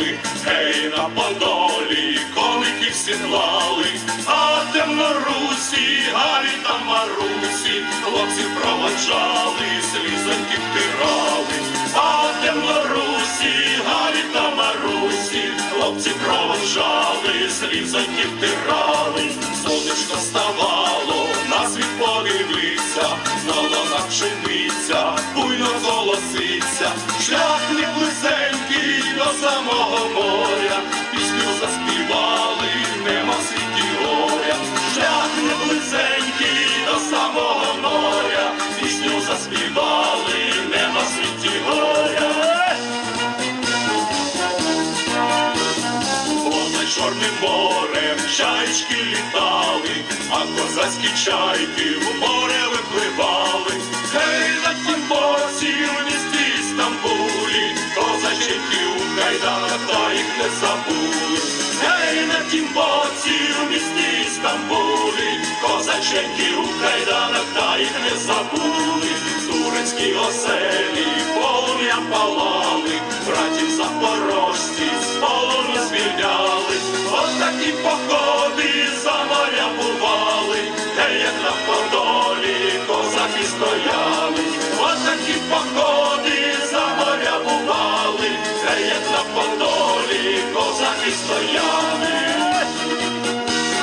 гуляли, гей на подолі, коників всі клали, а темнорусі, гарі та марусі, хлопці проводжали, слізоньки втирали, а темнорусі, гарі та марусі, хлопці проводжали, слізоньки втирали, сонечко ставало, на світ подивився, знову начиниться, буйно голоситься, шлях не близень самого моря, пісню заспівали, нема світі горя, шлях не близенький до самого моря, пісню заспівали, нема світі горя. Понад Чорним морем чайки літали, а козацькі чайки в море випливали. Кайданах та їх не забули. Гей, на тім боці в місті Стамбулі, козаченьки у кайданах та їх не забули. Турецькі оселі полум'ям палали, братів запорожці з полону звільняли. От такі походи за моря бували, де як на подолі козаки стояли. От такі походи стояли.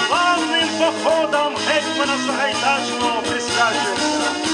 Славним походом гетьмана Сагайдачного козаки